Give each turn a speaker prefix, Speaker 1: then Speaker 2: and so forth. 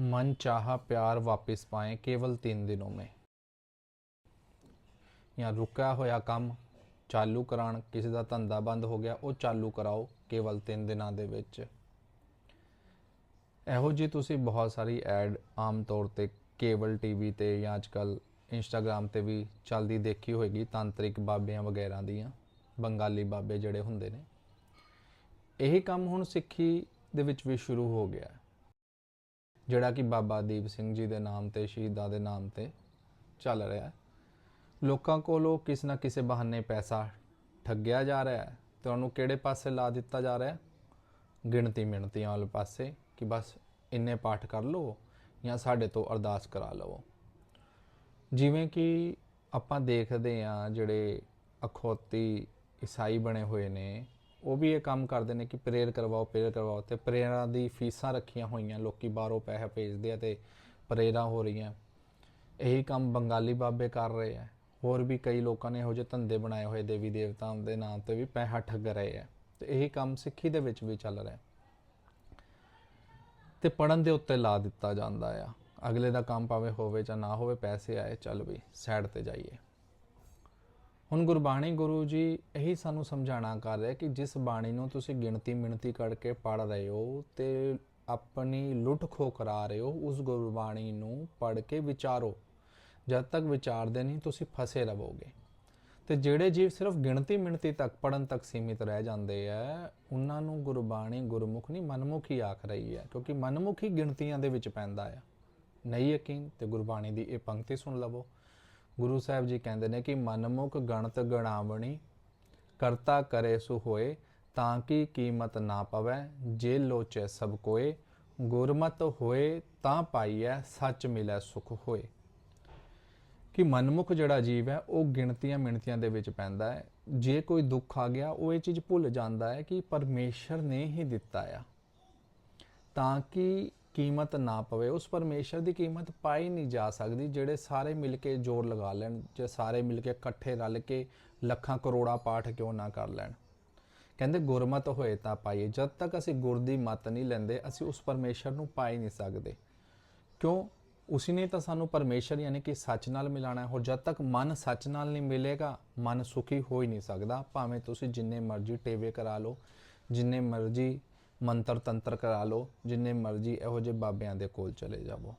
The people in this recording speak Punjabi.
Speaker 1: मन चाहा प्यार वापस पाएं केवल तीन दिनों में ਜਾਂ ਰੁਕਿਆ ਹੋਇਆ ਕੰਮ ਚਾਲੂ ਕਰਾਣ ਕਿਸੇ ਦਾ ਧੰਦਾ ਬੰਦ ਹੋ ਗਿਆ ਉਹ ਚਾਲੂ ਕਰਾਓ ਕੇਵਲ 3 ਦਿਨਾਂ ਦੇ ਵਿੱਚ ਇਹੋ ਜੀ ਤੁਸੀਂ ਬਹੁਤ ਸਾਰੀ ਐਡ ਆਮ ਤੌਰ ਤੇ ਕੇਬਲ ਟੀਵੀ ਤੇ ਜਾਂ ਅੱਜਕੱਲ ਇੰਸਟਾਗ੍ਰam ਤੇ ਵੀ ਚੱਲਦੀ ਦੇਖੀ ਹੋਏਗੀ ਤਾਂਤਰਿਕ ਬਾਬਿਆਂ ਵਗੈਰਾ ਦੀਆਂ ਬੰਗਾਲੀ ਬਾਬੇ ਜਿਹੜੇ ਹੁੰਦੇ ਨੇ ਇਹੀ ਕੰਮ ਹੁਣ ਸਿੱਖੀ ਦੇ ਵਿੱਚ ਵੀ ਸ਼ੁਰੂ ਹੋ ਗਿਆ ਹੈ ਜਿਹੜਾ ਕਿ ਬਾਬਾ ਦੀਪ ਸਿੰਘ ਜੀ ਦੇ ਨਾਮ ਤੇ, ਸ਼ਹੀਦਾਂ ਦੇ ਨਾਮ ਤੇ ਚੱਲ ਰਿਹਾ ਹੈ। ਲੋਕਾਂ ਕੋਲੋਂ ਕਿਸ ਨਾ ਕਿਸੇ ਬਹਾਨੇ ਪੈਸਾ ਠੱਗਿਆ ਜਾ ਰਿਹਾ ਹੈ ਤੇ ਉਹਨੂੰ ਕਿਹੜੇ ਪਾਸੇ ਲਾ ਦਿੱਤਾ ਜਾ ਰਿਹਾ ਹੈ? ਗਿਣਤੀ ਮਿਣਤੀਆਂ ਵਾਲੇ ਪਾਸੇ ਕਿ ਬਸ ਇੰਨੇ ਪਾਠ ਕਰ ਲਓ ਜਾਂ ਸਾਡੇ ਤੋਂ ਅਰਦਾਸ ਕਰਾ ਲਵੋ। ਜਿਵੇਂ ਕਿ ਆਪਾਂ ਦੇਖਦੇ ਆ ਜਿਹੜੇ ਅਖੌਤੀ ਈਸਾਈ ਬਣੇ ਹੋਏ ਨੇ ਉਹ ਵੀ ਇਹ ਕੰਮ ਕਰਦੇ ਨੇ ਕਿ ਪ੍ਰੇਅਰ ਕਰਵਾਓ ਪ੍ਰੇਅਰ ਕਰਵਾਓ ਤੇ ਪ੍ਰੇਅਰਾਂ ਦੀ ਫੀਸਾਂ ਰੱਖੀਆਂ ਹੋਈਆਂ, ਲੋਕੀ ਬਾਹਰੋਂ ਪੈਸੇ ਭੇਜਦੇ ਆ ਤੇ ਪ੍ਰੇਅਰਾਂ ਹੋ ਰਹੀਆਂ। ਇਹੀ ਕੰਮ ਬੰਗਾਲੀ ਬਾਬੇ ਕਰ ਰਹੇ ਆ। ਹੋਰ ਵੀ ਕਈ ਲੋਕਾਂ ਨੇ ਇਹੋ ਜਿਹੇ ਧੰਦੇ ਬਣਾਏ ਹੋਏ, ਦੇਵੀ ਦੇਵਤਾਂ ਦੇ ਨਾਮ ਤੇ ਵੀ ਪੈਸਾ ਠੱਗ ਰਹੇ ਆ। ਤੇ ਇਹੀ ਕੰਮ ਸਿੱਖੀ ਦੇ ਵਿੱਚ ਵੀ ਚੱਲ ਰਿਹਾ। ਤੇ ਪੜਨ ਦੇ ਉੱਤੇ ਲਾ ਦਿੱਤਾ ਜਾਂਦਾ ਆ। ਅਗਲੇ ਦਾ ਕੰਮ ਭਾਵੇਂ ਹੋਵੇ ਜਾਂ ਨਾ ਹੋਵੇ, ਪੈਸੇ ਆਏ, ਚੱਲ ਵੀ, ਸਾਈਡ ਤੇ ਜਾਈਏ। ਹੁਣ ਗੁਰਬਾਣੀ ਗੁਰੂ ਜੀ ਇਹੀ ਸਾਨੂੰ ਸਮਝਾਣਾ ਕਰ ਰਿਹਾ ਕਿ ਜਿਸ ਬਾਣੀ ਨੂੰ ਤੁਸੀਂ ਗਿਣਤੀ ਮਿਣਤੀ ਕਰਕੇ ਪੜ ਰਹੇ ਹੋ ਤੇ ਆਪਣੀ ਲੁੱਟ ਖੋ ਕਰਾ ਰਹੇ ਹੋ, ਉਸ ਗੁਰਬਾਣੀ ਨੂੰ ਪੜ ਕੇ ਵਿਚਾਰੋ। ਜਦ ਤੱਕ ਵਿਚਾਰਦੇ ਨਹੀਂ, ਤੁਸੀਂ ਫਸੇ ਰਹੋਗੇ। ਤੇ ਜਿਹੜੇ ਜੀਵ ਸਿਰਫ ਗਿਣਤੀ ਮਿਣਤੀ ਤੱਕ ਪੜਨ ਤੱਕ ਸੀਮਿਤ ਰਹਿ ਜਾਂਦੇ ਆ, ਉਹਨਾਂ ਨੂੰ ਗੁਰਬਾਣੀ ਗੁਰਮੁਖ ਨਹੀਂ, ਮਨਮੁਖੀ ਆਖ ਰਹੀ ਹੈ, ਕਿਉਂਕਿ ਮਨਮੁਖੀ ਗਿਣਤੀਆਂ ਦੇ ਵਿੱਚ ਪੈਂਦਾ ਆ। ਨਹੀਂ ਯਕੀਨ ਤੇ ਗੁਰਬਾਣੀ ਦੀ ਇਹ ਪੰਕਤੀ ਸੁਣ ਲਵੋ। ਗੁਰੂ ਸਾਹਿਬ ਜੀ ਕਹਿੰਦੇ ਨੇ ਕਿ ਮਨਮੁਖ ਗਣਤ ਗਣਾਵਣੀ ਕਰਤਾ ਕਰੇ ਸੁ ਹੋਏ, ਤਾਂ ਕਿ ਕੀਮਤ ਨਾ ਪਵੇ, ਜੇ ਲੋਚੈ ਸਭ ਕੋਏ, ਗੁਰਮਤ ਹੋਏ ਤਾਂ ਪਾਈਐ, ਸੱਚ ਮਿਲੈ ਸੁਖ ਹੋਏ। ਕਿ ਮਨਮੁਖ ਜਿਹੜਾ ਜੀਵ ਹੈ, ਉਹ ਗਿਣਤੀਆਂ ਮਿਣਤੀਆਂ ਦੇ ਵਿੱਚ ਪੈਂਦਾ ਹੈ। ਜੇ ਕੋਈ ਦੁੱਖ ਆ ਗਿਆ, ਉਹ ਇਹ ਚੀਜ਼ ਭੁੱਲ ਜਾਂਦਾ ਹੈ ਕਿ ਪਰਮੇਸ਼ਰ ਨੇ ਹੀ ਦਿੱਤਾ ਆ। ਤਾਂ ਕਿ ਕੀਮਤ ਨਾ ਪਵੇ, ਉਸ ਪਰਮੇਸ਼ਰ ਦੀ ਕੀਮਤ ਪਾਈ ਨਹੀਂ ਜਾ ਸਕਦੀ, ਜਿਹੜੇ ਸਾਰੇ ਮਿਲ ਕੇ ਜ਼ੋਰ ਲਗਾ ਲੈਣ, ਜੇ ਸਾਰੇ ਮਿਲ ਕੇ ਇਕੱਠੇ ਰਲ ਕੇ ਲੱਖਾਂ ਕਰੋੜਾਂ ਪਾਠ ਕਿਉਂ ਨਾ ਕਰ ਲੈਣ? ਕਹਿੰਦੇ, ਗੁਰਮਤ ਹੋਏ ਤਾਂ ਪਾਈਏ, ਜਦ ਤੱਕ ਅਸੀਂ ਗੁਰ ਦੀ ਮਤ ਨਹੀਂ ਲੈਂਦੇ, ਅਸੀਂ ਉਸ ਪਰਮੇਸ਼ਰ ਨੂੰ ਪਾ ਹੀ ਨਹੀਂ ਸਕਦੇ। ਕਿਉਂ? ਉਸਨੇ ਤਾਂ ਸਾਨੂੰ ਪਰਮੇਸ਼ਰ ਯਾਨੀ ਕਿ ਸੱਚ ਨਾਲ ਮਿਲਾਣਾ ਹੈ ਹੋਰ ਜਦ ਤੱਕ ਮਨ ਸੱਚ ਨਾਲ ਨਹੀਂ ਮਿਲੇਗਾ, ਮਨ ਸੁਖੀ ਹੋ ਹੀ ਨਹੀਂ ਸਕਦਾ। ਭਾਵੇਂ ਤੁਸੀਂ ਜਿੰਨੇ ਮਰਜ਼ੀ ਟੇਵੇ ਕਰਾ ਲਓ, ਜਿੰਨੇ ਮਰਜ਼ੀ ਮੰਤਰ ਤੰਤਰ ਕਰਾ ਲਓ ਜਿੰਨੇ ਮਰਜ਼ੀ ਇਹੋ ਜਿਹੇ ਬਾਬਿਆਂ ਦੇ ਕੋਲ ਚਲੇ ਜਾਵੋ।